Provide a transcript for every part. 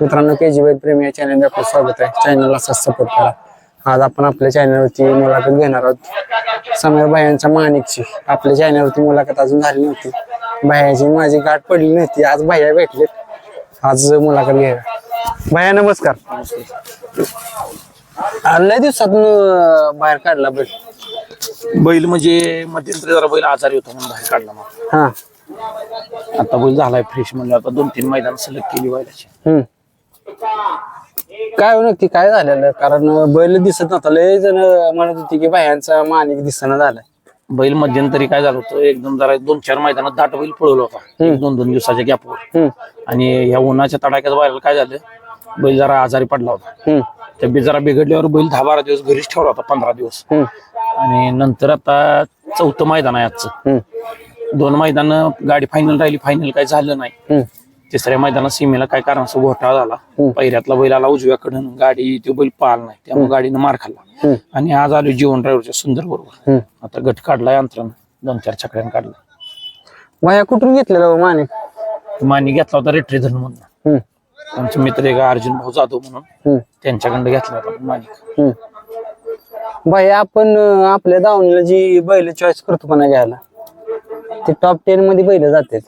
मित्रांनो के जी प्रेमी या चॅनलवर आपलं स्वागत आहे. चॅनलला सपोर्ट करा. आज आपण आपल्या चॅनलवरती मुलाखत घेणार आहोत. समीर भायांच्या माणिकची. आपल्या चॅनलवरती मुलाखत अजून झाली नव्हती. भायाची माझी गाठ पडली नव्हती. आज भाया भेटले आज मुलाखत घ्या भाया नमस्कार. लय दिवसात बाहेर काढला बैल. बैल म्हणजे मध्यंतरी जरा बैल आजारी होता म्हणून बाहेर काढला मग. हा. आता बैल झालाय फ्रेश म्हणजे आता दोन तीन मैदान सलग केली बैलाची काय हो नक्की काय झालेलं कारण बैल दिसत नव्हता. लय जण म्हणत होती की बायांचा मानिक दिसना झालाय. बैल मध्यंतरी काय झालं होतं? एकदम जरा दोन चार मैदानात दाट बैल पळवला होता. एक दोन दोन दिवसाच्या गॅपवर आणि ह्या उन्हाच्या तडाख्यात बैलाला काय झालं? बैल जरा आजारी पडला होता. तब्येत जरा बिघडल्यावर बैल दहा बारा दिवस घरीच ठेवला होता पंधरा दिवस. आणि नंतर आता चौथं मैदान आहे आजचं. दोन मैदान गाडी फायनल राहिली फायनल काय झालं नाही. तिसऱ्या मैदानात सीमेला काय कारणास्तव घोटाळा झाला. पहिऱ्यातला बैल आला उजव्याकडून गाडी तो बैल पाळ नाही. त्यामुळे गाडीनं मार खाल्ला. आणि आज आलो जीवन ड्रायव्हरच्या सुंदर बरोबर. आता गट काढलाय अंतरण दोन चार चकड्यानं काढला बाया कुठून घेतलेला हो मानिक मानी घेतला होता रेट्री धरून म्हणून आमचे मित्र एक अर्जुन भाऊ जाधव म्हणून. त्यांच्याकडनं घेतला होता मानिक बाया आपण आपल्या दावणीला जी बैल चॉईस करतो पण घ्यायला ते टॉप टेन मध्ये बैल जाते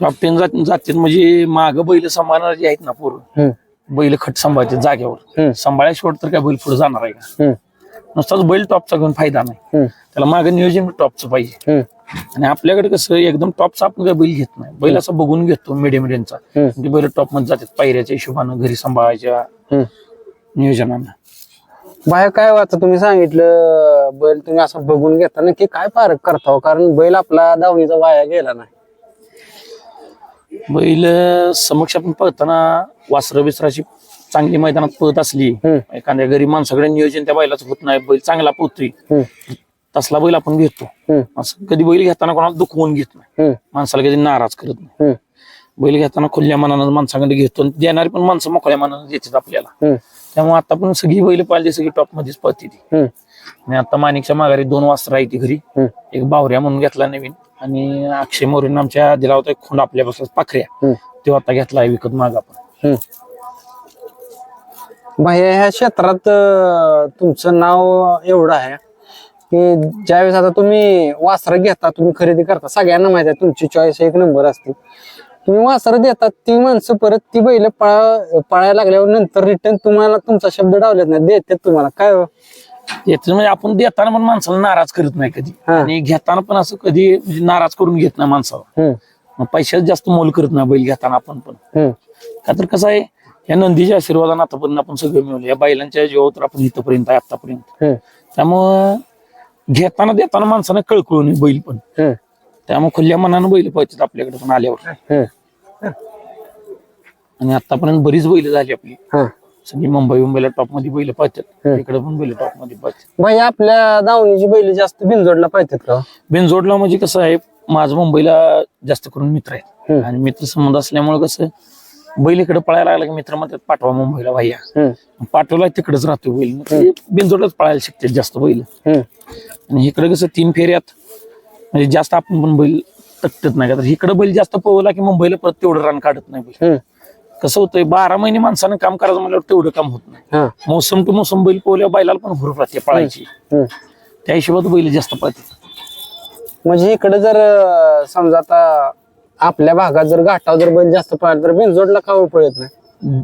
टॉप टेन जातात म्हणजे माग बैल सांभाळणार जे आहेत ना हम्म. बैल खट सांभाळते जागेवर. हम्म. सांभाळ्या शेवट तर काय बैल पुढे जाणार आहे का? नुसताच बैल टॉपचा घेऊन फायदा नाही. त्याला मागं नियोजन टॉपचं पाहिजे. आणि आपल्याकडे कसं एकदम टॉपचा आपण काय बैल घेत नाही. बैल असं बघून घेतो मिडियम रेंजचा. ते बैल टॉपमध्ये जातात पायऱ्याच्या हिशोबानं घरी सांभाळायच्या नियोजनानं. बाहेर काय वाटतं तुम्ही सांगितलं बैल तुम्ही असं बघून घेता नक्की काय पारख करता हो? कारण बैल आपला दावणीचा वाया गेला नाही. बैल समक्ष आपण पळताना वासर बिसराची चांगली मैदानात पळत असली. एखाद्या गरीब माणसाकडे नियोजन त्या बैलाचं होत नाही बैल चांगला पोहतोय. तसला बैल आपण घेतो. असं कधी बैल घेताना कोणाला दुखवून घेत नाही. माणसाला कधी नाराज करत नाही. बैल घेताना खुल्या मनानं माणसाकडे घेतो देणारी पण माणसं मोकळ्या मनानं देतात आपल्याला. त्यामुळे आता पण सगळी बैल पाहिजे सगळी टॉप मध्येच पळते ती. आणि आता माणिकच्या माघारी दोन वाजता आहे ती घरी. एक बावऱ्या म्हणून घेतला नवीन. आणि अक्षय मोरेनं आमच्या दिला होता एक खोंड आपल्यापासून पाखऱ्या. तो आता घेतलाय विकत माग आपण. बाह्य ह्या क्षेत्रात अं, तुमचं नाव एवढं आहे की ज्यावेळेस आता तुम्ही वासरं घेता तुम्ही खरेदी करता सगळ्यांना माहिती आहे तुमची चॉईस एक नंबर असते. तुम्ही वासरं देतात ती माणसं परत ती बैल पळा पळायला लागल्यावर नंतर रिटर्न तुम्हाला तुमचा शब्द डावलेत नाही देतात तुम्हाला. काय हो? म्हणजे आपण देताना पण माणसाला नाराज करत नाही कधी. हा. आणि घेताना पण असं कधी म्हणजे नाराज करून घेत नाही माणसाला. हम्म, मग पैशात जास्त मोल करत नाही बैल घेताना आपण पण. हम्म, का तर कसं आहे या नंदीच्या आशीर्वादानं आतापर्यंत आपण सगळं मिळवलं. या बैलांच्या जीवावर तर आपण इथपर्यंत आहे आतापर्यंत हम्म, त्यामुळं घेताना देताना माणसानं कळकळून बैल पण. हम्म, त्यामुळे खुल्या मनानं बैल पाहिजेत आपल्याकडे पण आल्यावर. हम्म. आणि आतापर्यंत बरीच बैल झाली आपली. हा. सगळी मुंबई मुंबईला टॉपमध्ये बैल पाहतात. इकडे पण बैल टॉपमध्ये पाहतात. बाई आपल्या दावणीची बैल जास्त बिनजोडला पाहिजेत का? बिनजोडला म्हणजे कसं आहे माझं मुंबईला जास्त करून मित्र आहेत. आणि मित्र संबंध असल्यामुळे कसं बैल इकडे पळायला लागला की मित्र म्हणतात पाठवा मुंबईला भैया. हम्म, पाठवला तिकडेच राहतो बैल. ते बिनजोडलाच पळायला शिकतात जास्त बैल. आणि इकडे कसं तीन फेऱ्यात म्हणजे जास्त आपण पण बैल तटत नाही का? तर इकडे बैल जास्त पळवला की मुंबईला परत तेवढं रन काढत नाही बैल. कसं होतंय बारा महिने माणसानं काम करायचं म्हणल्यावर तेवढं काम होत नाही. हा, मोसम टू मोसम बैल पोहल्या बैलाला पण हुरूप राहते पळायची. त्या हिशोबात बैल जास्त पळते म्हणजे इकडे जर अं, समजा आता आपल्या भागात जर घाटावर जर बैल जास्त पळाला तर बिनजोडला का पळत नाही?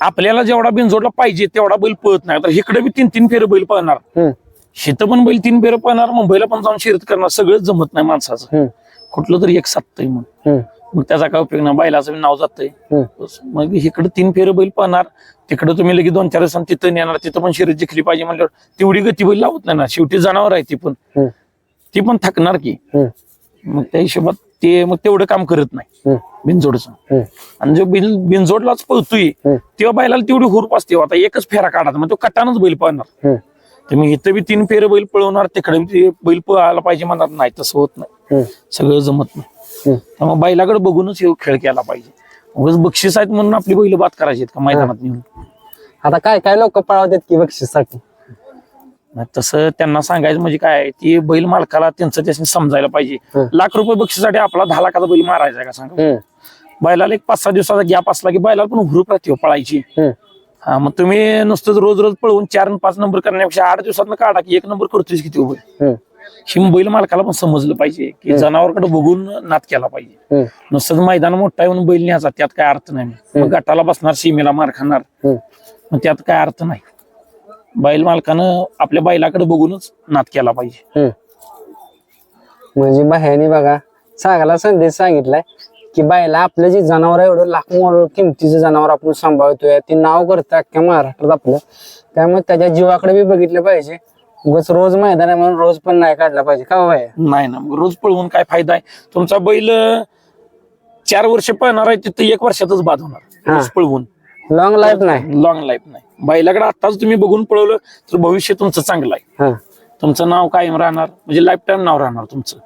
आपल्याला जेवढा बिनजोडला पाहिजे तेवढा बैल पळत नाही. तर इकडे बी तीन तीन फेरं बैल पळणार. हम्म, शेतं पण बैल तीन फेरं पळणार मुंबईला पण जाऊन शर्यत करणार सगळंच जमत नाही माणसाचं. हम्म, कुठलं तरी एक साधतंय मग हम्म, मग त्याचा काय उपयोग नाही. बैलाचं बी नाव जातंय. मग इकडे तीन फेरं बैल पळणार. तिकडे तुम्ही लगेच दोन चार दिवसांनी तिथं नेणार. तिथं पण शर्यत जिंकली पाहिजे म्हणल्यावर तेवढी गती बैल लावत नाही ना. शेवटी जनावर आहे ती पण. हम्म, ती पण थकणार की. हम्म, मग त्या हिशोबात ते मग तेवढं काम करत नाही. हम्म, बिनजोडचं. हम्म, आणि जो बिन बिनजोडलाच पळतोय हम्म. तेव्हा बैलाला तेवढी हुरूप असते. आता एकच फेरा काढायचा मग तो कटानच बैल पळणार. हम्म, तर मी इथं बी तीन फेरं बैल पळवणार तिकडे बी ते बैल पळायला पाहिजे म्हणणार. नाही तसं होत नाही. हम्म, सगळं जमत नाही. त्यामुळे बैलाकडे बघूनच हे खेळ केला पाहिजे. उगाच बक्षीस आहेत म्हणून आपली बैल बाद करायची आहेत का मैदानात नेऊन? आता काय काय लोक पळवतात की बक्षीसाठी नाही तसं त्यांना सांगायचं म्हणजे काय आहे, ती बैल मालकाला त्यांचं त्याने समजायला पाहिजे. हम्म. लाख रुपये बक्षीसाठी आपला दहा लाखाचा बैल मारायचा आहे का सांगा? हम्म, बैलाला एक पाच सहा दिवसाचा गॅप असला की बैलाला पण हुरूप राहते हो पळायची. हम्म. हा मग तुम्ही नुसतंच रोज रोज पळवून चार आणि पाच नंबर करण्यापेक्षा आठ दिवसात काढा की एक नंबर करतोय किती उभे. हम्म. ही बैल मालकाला पण समजलं पाहिजे की जनावरकडे बघून नाद केला पाहिजे. नुसतंच मैदान मोठा येऊन बैल न्यायचा त्यात काय अर्थ नाही. मग गटाला बसणार सीमेला मार खाणार. मग त्यात काय अर्थ नाही. बैल मालकानं आपल्या बैलाकडे बघूनच नाद केला पाहिजे. म्हणजे बाह्याने बघा चांगला संदेश सांगितलाय की बायला आपलं जे जनावर एवढं लाख मोल किमतीचं जनावर आपण सांभाळतोय. ते नाव करतं अख्ख्या महाराष्ट्रात आपलं. त्यामुळे त्याच्या जीवाकडे बी बघितलं पाहिजे. उगाच रोज मैदान आहे म्हणून रोज पण नाही काढला पाहिजे. का हो बाया नाही ना मग रोज पळवून काय फायदा आहे? तुमचा बैल अं, चार वर्ष पळणार आहे तिथं एक वर्षातच बाद होणार. रोज पळवून. लॉंग लाईफ नाही. लॉंग लाईफ नाही. बैलाकडे आताच तुम्ही बघून पळवलं तर भविष्य तुमचं चांगलं आहे. हा. तुमचं नाव कायम राहणार म्हणजे लाईफ टाईम नाव राहणार तुमचं.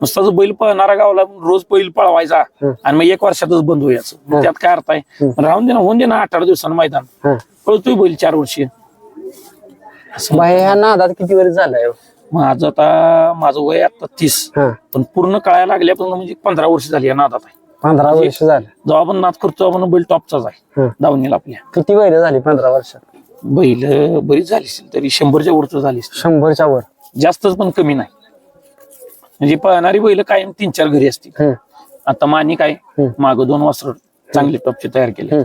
नुसता जो बैल पळणारा गावला रोज बैल पळवायचा हं. आणि मग एक वर्षातच बंद व्हायचं मग त्यात काय अर्थ आहे? राहून दे ना होऊन दे ना आठ आठ दिवसानं मैदान. हा. पळतोय बैल चार वर्षी. असं बाया ह्या नादात किती वर्ष झालाय हो? माझं आता माझं वय आता तीस. हा. पण पूर्ण कळायला लागल्यापासून म्हणजे पंधरा वर्ष झाली या नादात आहे. पंधरा वर्ष झालं. जेव्हा आपण नाद करतो आपण बैल टॉपचाच आहे. हं. दावणीला आपल्या. किती वय झाली पंधरा वर्षात बैल बरीच झाली असेल तरी शंभरच्या वरच झाली असेल. शंभरच्या वर. जास्तच पण कमी नाही. म्हणजे पळणारी बैल कायम तीन चार घरी असतील. हम्म. आता मानी काय माग दोन वस्त्र चांगले टॉपचे तयार केले. हम्म.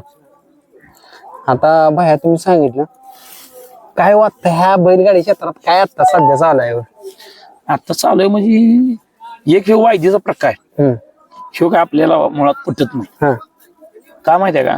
आता बाया तुम्ही सांगितलं काय वाटतं ह्या बैलगाडी क्षेत्रात काय आता सध्या चालू आहे? आता चालू आहे म्हणजे एक हे वायदीचा प्रकार आहे. हम्म. ह्यो काय आपल्याला मुळात पटत नाही. हा. का माहितीये का?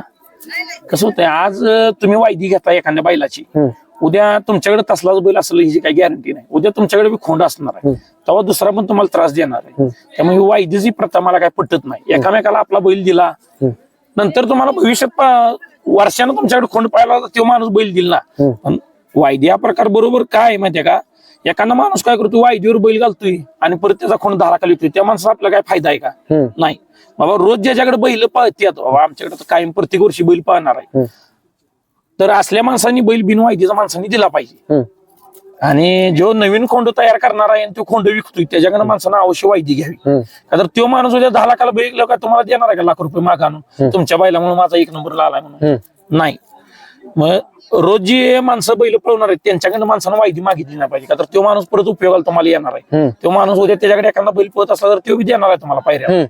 कसं होतंय आज अं, तुम्ही वायदी घेता एखाद्या बैलाची. हम्म. उद्या तुमच्याकडे तसलाच बैल असेल हिची काही गॅरंटी नाही. उद्या तुमच्याकडे बी खोंड असणार आहे. तेव्हा दुसरा पण तुम्हाला त्रास देणार आहे. त्यामुळे ही वायदीची प्रथा मला काय पटत नाही. एकामेकाला आपला बैल दिला. हम्म. नंतर तुम्हाला भविष्यात पा- वर्षानं तुमच्याकडे खोंड पाहिला तो माणूस बैल दिला. हम्म. पण वायदी हा प्रकार बरोबर काय माहितीये का? एखादा माणूस काय करतो वायदीवर बैल घालतोय आणि परत त्याचा खोंड धारा खाली येतोय त्या माणसाचा आपला काय फायदा आहे का. नाही. बाबा रोज ज्याच्याकडे बैल पळतात बाबा आमच्याकडे तर कायम प्रत्येक वर्षी बैल पळणार आहे. तर असल्या माणसांनी बैल बिनवायदीचा माणसांनी दिला पाहिजे. आणि जो नवीन खोंड तयार करणार आहे आणि तो खोंड विकतोय त्याच्याकडे माणसानं अवश्य वायदी घ्यावी. तर तो माणूस उद्या दहा लाखाला बैल का तुम्हाला देणार आहे का लाख रुपये माग आणून? तुमच्या बैलामुळे माझा एक नंबर आलाय म्हणून. नाही. मग रोज जी माणसं बैल पळवणार आहेत त्यांच्याकडनं माणसानं वायदी मागितली नाही पाहिजे का तर तो माणूस परत उपयोगाला तुम्हाला येणार आहे. तो माणूस उद्या त्याच्याकडे एखादा बैल पळत असला तर तो बी देणार आहे तुम्हाला पायऱ्या हम्म.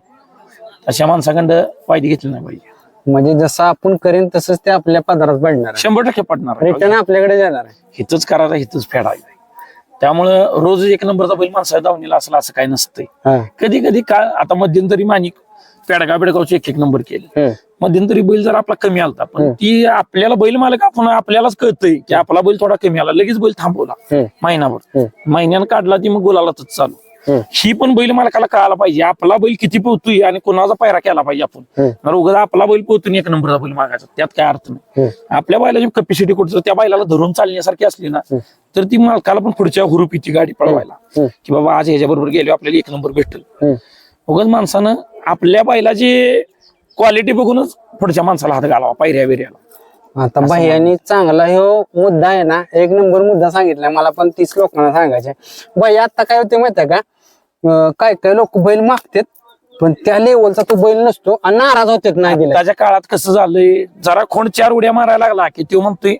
अशा माणसाकडं वायदी घेतली नाही पाहिजे म्हणजे जसं आपण करेन तसंच ते आपल्या पदारात पडणार शंभर टक्के पडणार. रिटर्न आपल्याकडे जाणार आहे हितच करायचं हितच फेडायचं त्यामुळं रोज एक नंबरचा बैल माणसा दावणीला असला असं काय नसतंय. कधी कधी का आता मध्यंतरी मानिक पेडगाव पेडगावचे एक एक नंबर केले. मध्यंतरी बैल जर आपला कमी आलता पण ती आपल्याला बैल मालक आपण आपल्यालाच कळतंय की आपला बैल थोडा कमी आला लगेच बैल थांबवला. महिनाभर. महिन्यानं काढला ती मग गुलालातच चालू. ही पण बैल मालकाला कळायला पाहिजे आपला बैल किती पोहतोय आणि कोणाचा पायरा केला पाहिजे आपण उगाच आपला बैल पोहतून एक नंबरचा बैल मागायचा त्यात काय अर्थ नाही. आपल्या बैलाची कॅपॅसिटी कुठं त्या बैलाला धरून चालण्यासारखी असली ना तर ती मालकाला पण पुढच्या हुरूप येते गाडी पळवायला. की बाबा आज ह्याच्या बरोबर गेलो आपल्याला एक नंबर भेटेल. उगाच माणसानं आपल्या बैलाची क्वालिटी बघूनच पुढच्या माणसाला हात घालावा पायऱ्या बिऱ्याला आता भैयानी चांगला ह्यो मुद्दा आहे ना एक नंबर मुद्दा सांगितलाय मला पण तीस लोकांना सांगायचे भैया आता काय होते माहितीये का? अं, काय काय लोक बैल मागतात पण त्या लेवलचा तो बैल नसतो आणि नाराज होतात नाही दिला त्याच्या काळात कसं झालंय जरा खोंड चार उड्या मारायला लागला की तो म्हणतोय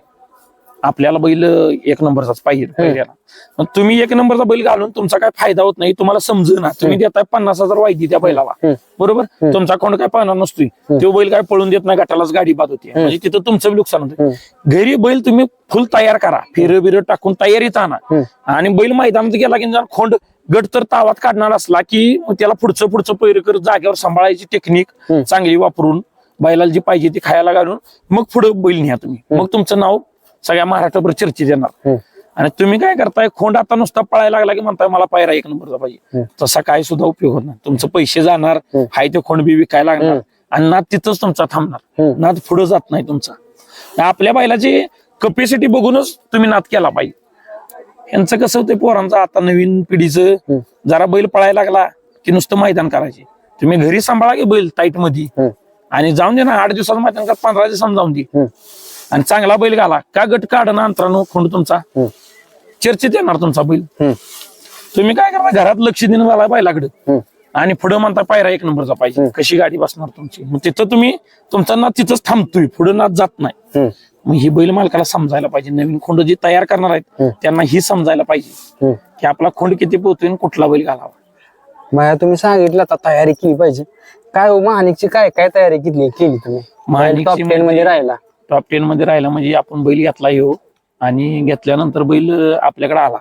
आपल्याला बैल एक नंबरचाच पाहिजे पहिल्याला. तुम्ही एक नंबरचा बैल घालून तुमचा काय फायदा होत नाही तुम्हाला समजू ना. तुम्ही देताय पन्नास हजार वायदी त्या बैलाला. हम्म. बरोबर? तुमचा कोण काय पाहणार नसतोय. तो बैल काय पळून देत नाही गटालाच गाडी बाद होती. म्हणजे तिथं तुमचं बी नुकसान होतं घरी बैल तुम्ही फुल तयार करा. फिर बिर टाकून तयारीत आणा. आणि बैल मैदानात गेला की जर खोंड गट तर तावात काढणार असला की मग त्याला पुढचं पुढचं पैर कर जागेवर सांभाळायची टेक्निक चांगली वापरून बैलाला जी पाहिजे ती खायला घालून मग पुढे बैल न्या तुम्ही. मग तुमचं नाव सगळ्या महाराष्ट्रभर चर्चेत येणार. आणि तुम्ही काय करताय खोंड आता नुसता पळायला लागला की म्हणताय मला पायरा एक नंबरचा पाहिजे. तसा काय सुद्धा उपयोग होत नाही. तुमचं पैसे जाणार हाय ते खोंड बी विकायला लागणार. आणि नाद तिथंच तुमचा थांबणार. नाद पुढे जात नाही तुमचा. आपल्या बैलाची कपॅसिटी बघूनच तुम्ही नाद केला पाहिजे. यांचं कसं होतं पोरांचं आता नवीन पिढीचं जरा बैल पळायला लागला की नुसतं मैदान करायचे. तुम्ही घरी सांभाळा की बैल टाईटमध्ये आणि जाऊन दे ना आठ दिवसाचं मैदान कर पंधरा दिवसांनी जाऊन दे. आणि चांगला बैल घाला. का गट काढ ना अंतरानं खोंड तुमचा? चर्चेत येणार तुमचा बैल. तुम्ही काय करता? घरात लक्ष देणं झाला बैलाकडे. आणि पुढं म्हणता पायरा एक नंबरचा पाहिजे. कशी गाडी बसणार तुमची? मग तिथं तुम्ही तुमचा नाद तिथंच थांबतोय. पुढे नाद जात नाही. मग ही बैल मालकाला समजायला पाहिजे. नवीन खोंड जे तयार करणार आहेत. त्यांना ही समजायला पाहिजे. की आपला खोंड किती पोहतोय आणि कुठला बैल घालावा. भैया तुम्ही सांगितलं आता तयारी केली पाहिजे. काय हो महानिकची काय काय तयारी केली केली तुम्ही? म्हणजे- राहिला. टॉप टेन मध्ये राहिला म्हणजे आपण बैल घेतला येऊ आणि घेतल्यानंतर बैल आपल्याकडे आला.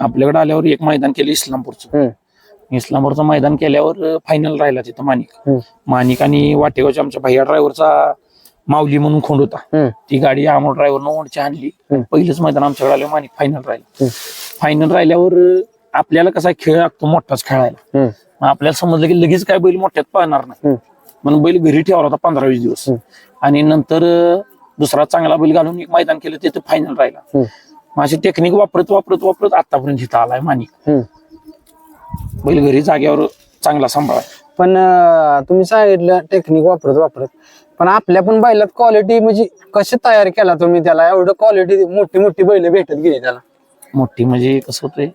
आपल्याकडे आल्यावर एक मैदान केलं इस्लामपूरचं. इस्लामपूरचं मैदान केल्यावर फायनल राहिला तिथं माणिक माणिक आणि वाटेगावच्या आमच्या भैया ड्रायव्हरचा माऊली म्हणून खोंड होता. ती गाडी आमोर ड्रायव्हरनं ओढची आणली. पहिलंच मैदान आमच्याकडे आलं माणिक फायनल राहिला. फायनल राहिल्यावर आपल्याला कसा खेळ लागतो मोठाच खेळायला. आपल्याला समजलं की लगेच काय बैल मोठ्यात पाहणार नाही. म्हणून बैल घरी ठेवला होता पंधरा वीस दिवस. आणि नंतर दुसरा चांगला बैल घालून एक मैदान केलं तिथे फायनल राहिला. अशी टेक्निक वापरत वापरत वापरत आतापर्यंत इथं आलाय हम्म. बैल घरी जाग्यावर चांगला सांभाळाय पण तुम्ही सांगितलं टेक्निक वापरत वापरत. पण आपल्या पण बैलात क्वालिटी म्हणजे कशी तयार केला तुम्ही त्याला? एवढं क्वालिटी मोठी मोठी बैल भेटत गेली त्याला. मोठी म्हणजे कसं होतंय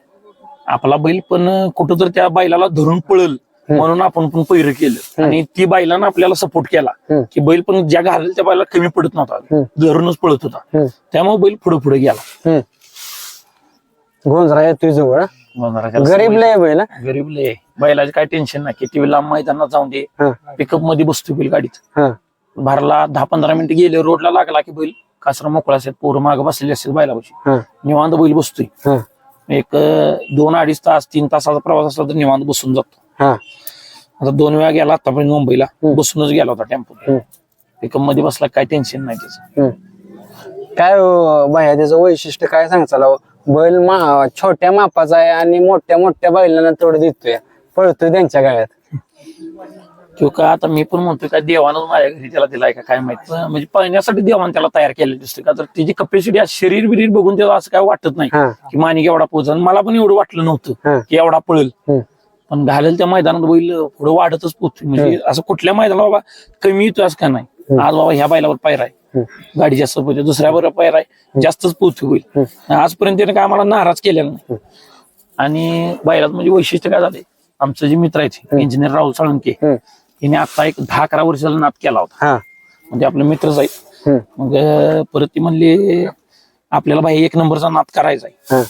आपला बैल पण कुठं तर त्या बैलाला धरून पळल. म्हणून आपण पण पैर केलं. आणि ती बैलानं आपल्याला सपोर्ट केला. की बैल पण ज्या घालेल त्या बैला कमी पडत नव्हता. धरूनच पळत होता. त्यामुळे बैल पुढे पुढे गेला. गोंजरा येतोय जवळ गरीब लय बैल? गरीब लय बैलाचे काय टेन्शन नाही. किती वेळा मैदानात जाऊन दे. पिकअपमध्ये बसतो बैल गाडीत. भरला दहा पंधरा मिनिटं गेले रोडला लागला की बैल कासरा मोकळा असेल पोरं मागे बसलेली असतात बैलापाशी. निवांत बैल बसतोय. एक दोन अडीच तास तीन तासाचा प्रवास असला तर निवांत बसून जातो. आता दोन वेळा गेला आतापर्यंत मुंबईला हम्म. बसूनच गेला होता टेम्पो. पिकअपमध्ये बसला काय टेन्शन नाही त्याचं. काय बाया त्याचं वैशिष्ट्य काय सांगचाल हो? बैल मा छोट्या मापाचा आहे आणि मोठ्या मोठ्या बैलांना तेवढं देतोय. पळतोय त्यांच्या गाळ्यात तो का आता मी पण म्हणतोय काय देवानं माझ्या घरी त्याला दिलाय का काय माहीत. म्हणजे पळण्यासाठी देवानं त्याला तयार केलेलं दिसतं का तर तिची कपॅसिटी शरीर बिरीर बघून त्याला असं काय वाटत नाही. हा, की मानिक एवढा पोहोचल. मला पण एवढं वाटलं नव्हतं हा, की एवढा पळेल. हम्म, पण घालेल त्या मैदानात बैल पुढे वाढतच पोहोचतो म्हणजे असं कुठल्या मैदानाला बाबा कमी येतो असं का नाही. आज बाबा ह्या बैलावर पायरा आहे. हम्म, गाडी जास्त पोहोचते दुसऱ्यावर पायरा आहे. जास्तच पोहोचतो बैल. आजपर्यंत त्याने काय आम्हाला नाराज केलेला नाही. आणि बैलात म्हणजे वैशिष्ट्य काय झाले आमचे जे मित्र आहेत इंजिनियर राहुल साळुंके हिने आता एक दहा अकरा वर्षाला नाद केला होता. हा, म्हणजे आपले मित्रच आहेत. मग परत ती म्हणली आपल्याला बाई एक नंबरचा नाद करायचा आहे.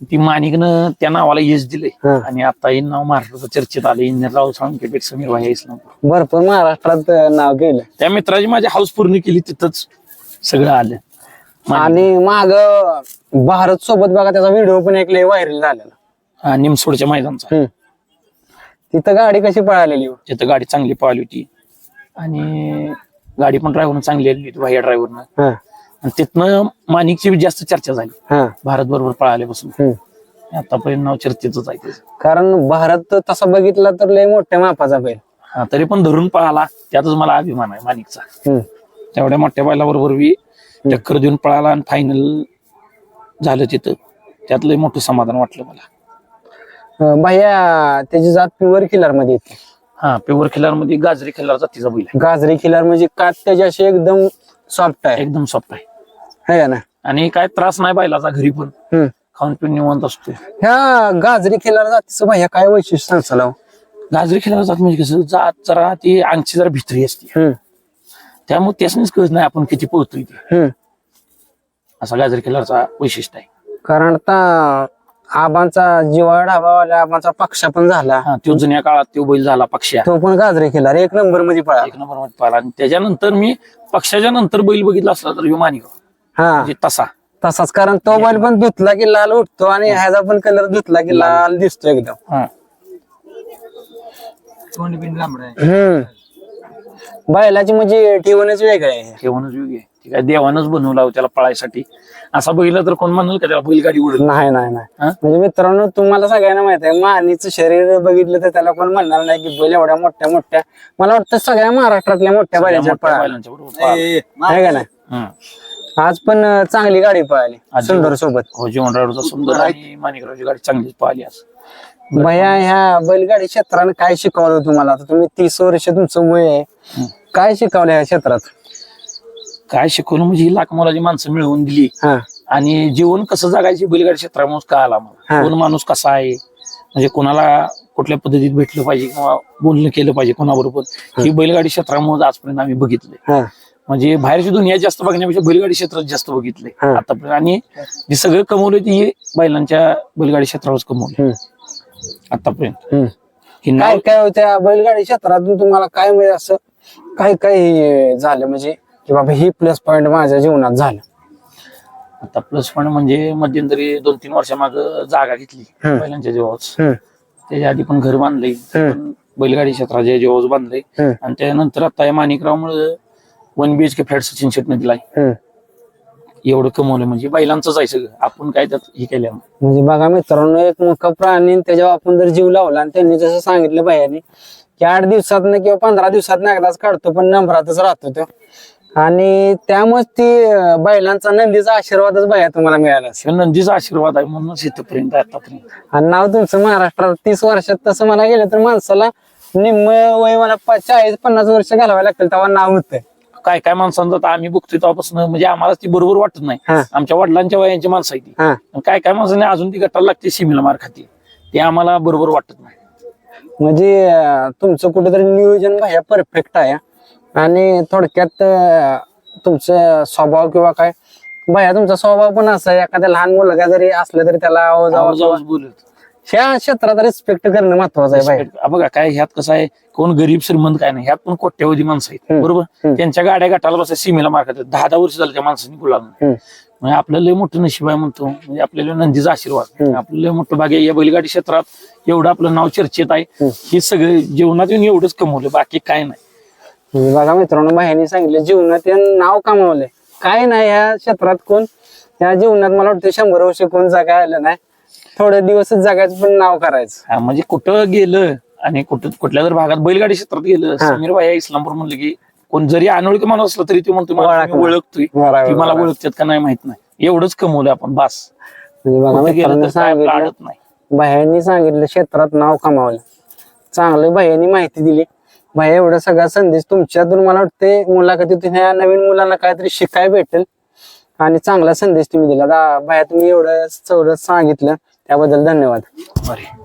ती माणिकनं त्या नावाला यश दिले हा. आणि आता हे नाव महाराष्ट्राचं चर्चेत आले इंजिनियर राहुल साळुंके पेठ समीर भाई इस्लामपूर भरपूर महाराष्ट्रात नाव गेलं. त्या मित्राची माझी हाऊस पूर्ण केली तिथंच सगळं आलं. आणि माग भारत सोबत बघा त्याचा व्हिडिओ पण एक लय व्हायरल झालेला. हा, निमसोडच्या मैदानचा. हम्म. तिथं गाडी कशी पळालेली हो? तिथं गाडी चांगली पळाली होती. आणि गाडी पण ड्रायव्हरनं चांगली आली होती भाई ड्रायव्हरनं हा, आणि तिथनं माणिकची बी जास्त चर्चा झाली. हा, भारत बरोबर पळाल्यापासून. हम्म. आतापर्यंत नाव चर्चेतच आहे त्याचं कारण भारत तसा बघितला तर लय मोठ्या मापाचा बैल. हा, तरी पण धरून पळाला. त्यातच मला अभिमान आहे माणिकचा. हम्म, तेवढ्या मोठ्या बैलाबरोबर बी टक्कर देऊन पळाला आणि फायनल झालं तिथं. त्यातलं मोठं समाधान वाटलं मला. अं, भैया त्याची जात प्युअर किलरमध्ये येते. हा पेवर खिलारमध्ये गाजरी खिलार जातीचा बैल गाजरी किलर म्हणजे कात त्याची अशी एकदम सॉफ्ट आहे. एकदम सॉफ्ट आहे. है ना? आणि काय त्रास नाही बैलाचा घरी पण. हम्म. खाऊन पिऊन निवांत असतो ह्या गाजरी किलर जातीचं भैया काय वैशिष्ट्य सांगचाल हो? गाजरी खिलार जात म्हणजे कसं जात जरा ती अंगची जरा भित्री असते. हम्म, त्यामुळे त्यासनीच कळत नाही आपण किती पोहतोय ते. हम्म. असा गाजरी खिलारचा वैशिष्ट्य आहे. कारण आता आबांचा जिवाळा ढाबावाल्या आबांचा पक्षा पण झाला. हा तो जुन्या काळात तो बैल झाला पक्ष्या. तो पण गाजरी किलर एक नंबरमध्ये पळाला. एक नंबरमध्ये पाहिला आणि त्याच्यानंतर मी पक्षाच्या नंतर बैल बघितला असला तर ह्यो मानिक हा. म्हणजे तसा. तसाच कारण तो बैल पण धुतला की लाल उठतो आणि ह्याचा पण कलर धुतला की लाल. दिसतो एकदम. हा. हम्म. बैलाची म्हणजे ठेवणच वेगळं आहे. ठेवूनच योग्य आहे. देवानच बनवला हो त्याला पळायसाठी. असा बघितला तर कोण म्हणेल का त्याला बैलगाडी उडत नाही नाही नाही? म्हणजे मित्रांनो तुम्हाला सगळ्यांना माहीत आहे मानीचं शरीर बघितलं तर त्याला कोण म्हणणार नाही की बैल एवढ्या मोठ्या मोठ्या. मला वाटतं सगळ्या महाराष्ट्रातल्या मोठ्या बैलाच्या पळा. बैलांच्या बरोबर पळाला. आहे का नाही? हम्म. आज पण अं, चांगली गाडी पळाली सुंदर सोबत. हो जीवन ड्रायव्हरचा सुंदर आणि माणिकरावची गाडी चांगलीच पाहिली आज. भैया ह्या बैलगाडी क्षेत्राने काय शिकवलं तुम्हाला? आता तुम्ही तीस वर्ष तुमचं वय आहे. हम्म. काय शिकवलं ह्या क्षेत्रात? काय शिकवलं म्हणजे ही लाख मोलाची माणसं मिळवून दिली. हा. आणि जीवन कसं जगायची बैलगाडी क्षेत्रामुळे का आला मला हा. कोण माणूस कसा आहे? म्हणजे कोणाला कुठल्या पद्धतीत भेटलं पाहिजे किंवा बोलणं केलं पाहिजे कोणाबरोबर? ही. बैलगाडी क्षेत्रामुळे आजपर्यंत आम्ही बघितलंय. हा. म्हणजे बाहेरची दुनिया जास्त बघण्यापेक्षा बैलगाडी क्षेत्रात जास्त बघितलंय हा. आतापर्यंत. आणि जे सगळं कमवलंय ते बैलांच्या बैलगाडी क्षेत्रावरच कमवलंय हम्म, आतापर्यंत. हम्म. ही नाव काय काय त्या बैलगाडी क्षेत्रातून तुम्हाला काय म्हणजे असं काय काय झालं म्हणजे की बाबा ही प्लस पॉइंट माझ्या जीवनात झालं? आता प्लस पॉईंट म्हणजे मध्यंतरी दोन तीन वर्षामाग जागा घेतली हम्म. बैलांच्या जेव्हाच हम्म, त्याच्या आधी पण घर बांधले हम्म. बैलगाडी क्षेत्राच्या जेव्हाच बांधले हम्म, आणि त्यानंतर आता या माणिकरावमुळे one BH K flat Sachin शेटने दिलाय हम्म. एवढं कमवलं म्हणजे आहे सगळं. आपण काय त्यात हे केलं? म्हणजे बघा मित्रांनो एक मुका प्राणी आणि त्याच्यावर आपण जर जीव लावला आणि त्यांनी जसं सांगितलं भैयानी की आठ दिवसात किंवा पंधरा दिवसात एकदाच काढतो पण नंबरातच राहतो तो. आणि त्यामुळे ती अं, बैलांचा नंदीचा आशीर्वादच भैया तुम्हाला मिळाला असेल. शिवाय नंदीचा आशीर्वाद आहे म्हणूनच इथपर्यंत आतापर्यंत. आणि नाव तुमचं महाराष्ट्रात तीस वर्षात तसं म्हणा गेलं तर माणसाला निम्म वय मला प- चाळीस पन्नास वर्ष घालवायला लागतील तेव्हा नाव होतंय काय काय माणसांचं आता आम्ही बघतोय तेव्हापासून म्हणजे आम्हाला ती बरोबर वाटत नाही. आमच्या वडिलांच्या वयांची माणसं आहे ती. आणि काय काय माणसांनी अजून ती गटाला लागते सीमेला मार खाती. ते आम्हाला बरोबर वाटत नाही. म्हणजे अं, तुमचं कुठेतरी नियोजन भैया परफेक्ट आहे. आणि थोडक्यात अं, तुमचं स्वभाव किंवा काय? भैया तुमचा स्वभाव पण असा आहे एखाद्या लहान मुलगा जरी असलं तरी त्याला आवाज आवाज बोलत. ह्या क्षेत्रात रिस्पेक्ट करणं महत्वाचं आहे Respect. बघा काय ह्यात कसं आहे कोण गरीब श्रीमंत काय नाही ह्यात पण कोट्यावधी माणसं आहेत हम्म. बरोबर हम्म. त्यांच्या गाड्या गटाला बसा सीमेला मार खातात दहा दहा वर्ष झालं त्या माणसांनी हम्म. म्हणजे आपलं लय मोठं नशीब आहे म्हणतो म्हणजे आपल्याला नंदीचा आशीर्वाद हम्म. आपलं लय मोठं भाग्य आहे. या बैलगाडी क्षेत्रात एवढं आपलं नाव चर्चेत आहे हम्म. हे सगळे जीवनात येऊन एवढंच कमवलं बाकी काय नाही म्हणजे बघा मित्रांनो भाईने सांगितलं जीवनात नाव कमावलंय काय नाही ह्या क्षेत्रात कोण या जीवनात मला वाटतं शंभर वर्ष कोण जगा आलं नाही थोडे दिवसच जगायचं पण नाव करायचं. हा, म्हणजे कुठं गेलं आणि कुठं कुठल्या जर भागात बैलगाडी क्षेत्रात गेलं हा. समीर भाई इस्लामपूर म्हणलं की कोण जरी अनोळखी माणूस असला तरी तो म्हणतो मला. तुम्ही ओळखतोय. बरोबर, मला बरोबर. ओळखतात का नाही माहीत नाही. एवढंच कमवलं आपण बास. म्हणजे बघा कुठं गेलं मित्रांनो तर काय आपलं सांगितलं. अडत नाही. भायांनी सांगितलं क्षेत्रात नाव कमावलं. चांगलं भायांनी माहिती दिली. भाई एवढा सगळा संदेश तुमच्यातून मला वाटते मुलाखतीतून ह्या नवीन मुलांना काहीतरी शिकाय भेटेल. आणि चांगला संदेश तुम्ही दिला. दा- भाया तुम्ही एवढं सांगितलं. त्याबद्दल धन्यवाद. बरे.